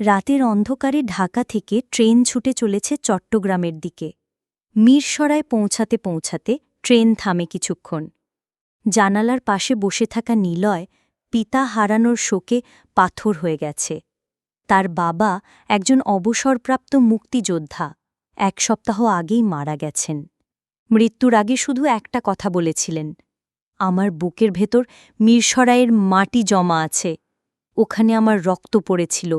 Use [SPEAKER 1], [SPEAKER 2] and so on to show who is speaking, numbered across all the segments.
[SPEAKER 1] রাতের অন্ধকারে ঢাকা থেকে ট্রেন ছুটে চলেছে চট্টগ্রামের দিকে। মিরসরায় পৌঁছাতে পৌঁছাতে ট্রেন থামে কিছুক্ষণ। জানালার পাশে বসে থাকা নিলয় পিতা হারানোর শোকে পাথর হয়ে গেছে। তার বাবা একজন অবসরপ্রাপ্ত মুক্তিযোদ্ধা, এক সপ্তাহ আগেই মারা গেছেন। মৃত্যুর আগে শুধু একটা কথা বলেছিলেন, আমার বুকের ভেতর মিরসরাইয়ের মাটি জমা আছে, ওখানে আমার রক্ত পড়েছিল।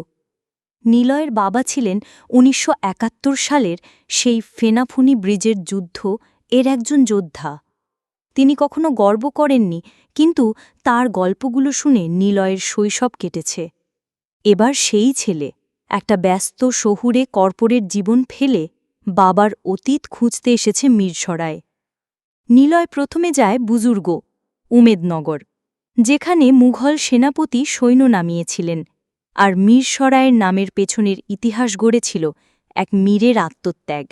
[SPEAKER 1] নিলয়ের বাবা ছিলেন উনিশশো একাত্তর সালের সেই ফেনাফুনি ব্রিজের যুদ্ধ এর একজন যোদ্ধা। তিনি কখনো গর্ব করেননি, কিন্তু তার গল্পগুলো শুনে নিলয়ের শৈশব কেটেছে। এবার সেই ছেলে একটা ব্যস্ত শহুরে কর্পোরেট জীবন ফেলে বাবার অতীত খুঁজতে এসেছে মিরসরায়। নিলয় প্রথমে যায় বুজুর্গ, উমেদনগর, যেখানে মুঘল সেনাপতি সৈন্য নামিয়েছিলেন। আর মীরসরায়ের নামের পেছনের ইতিহাস গড়েছিল এক মীরের আত্মত্যাগ।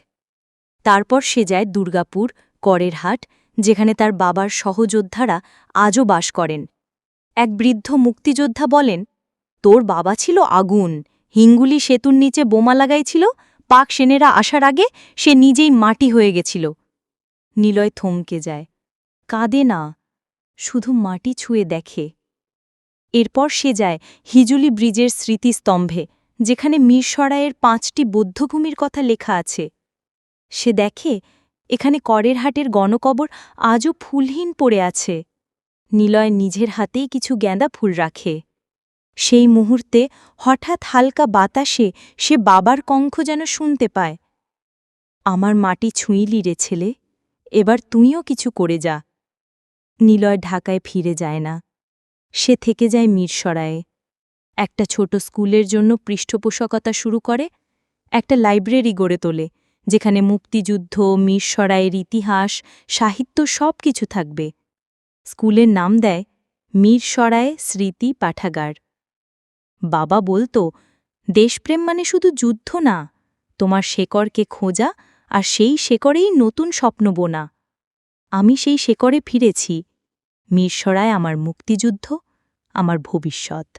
[SPEAKER 1] তারপর সে যায় দুর্গাপুর করের হাট যেখানে তার বাবার সহযোদ্ধারা আজও বাস করেন। এক বৃদ্ধ মুক্তিযোদ্ধা বলেন, তোর বাবা ছিল আগুন, হিঙ্গুলি সেতুর নিচে বোমা লাগাইছিল, পাক সেনেরা আসার আগে সে নিজেই মাটি হয়ে গেছিল। নিলয় থমকে যায়। কাঁদে না, শুধু মাটি ছুঁয়ে দেখে। এরপর সে যায় হিজুলি ব্রিজের স্মৃতিস্তম্ভে, যেখানে মিরসরাইয়ের পাঁচটি বৌদ্ধভূমির কথা লেখা আছে। সে দেখে, এখানে করের হাটের গণকবর আজও ফুলহীন পড়ে আছে। নিলয় নিজের হাতেই কিছু গ্যাঁদা ফুল রাখে। সেই মুহূর্তে হঠাৎ হালকা বাতাসে সে বাবার কঙ্খ যেন শুনতে পায়। আমার মাটি ছুঁইলি রে ছেলে, এবার তুইও কিছু করে যা। নিলয় ঢাকায় ফিরে যায় না। সে থেকে যায় মিরসরায়ে। একটা ছোট স্কুলের জন্য পৃষ্ঠপোষকতা শুরু করে, একটা লাইব্রেরি গড়ে তোলে, যেখানে মুক্তিযুদ্ধ, মিরসরায়ের ইতিহাস, সাহিত্য সব কিছু থাকবে। স্কুলের নাম দেয় মিরসরায় স্মৃতি পাঠাগার। বাবা বলতো, দেশপ্রেম মানে শুধু যুদ্ধ না, তোমার শেকড়কে খোঁজা আর সেই শেকড়েই নতুন স্বপ্ন বোনা। আমি সেই শেকড়ে ফিরেছি। মিরসরায় আমার মুক্তিযুদ্ধ আমার ভবিষ্যৎ।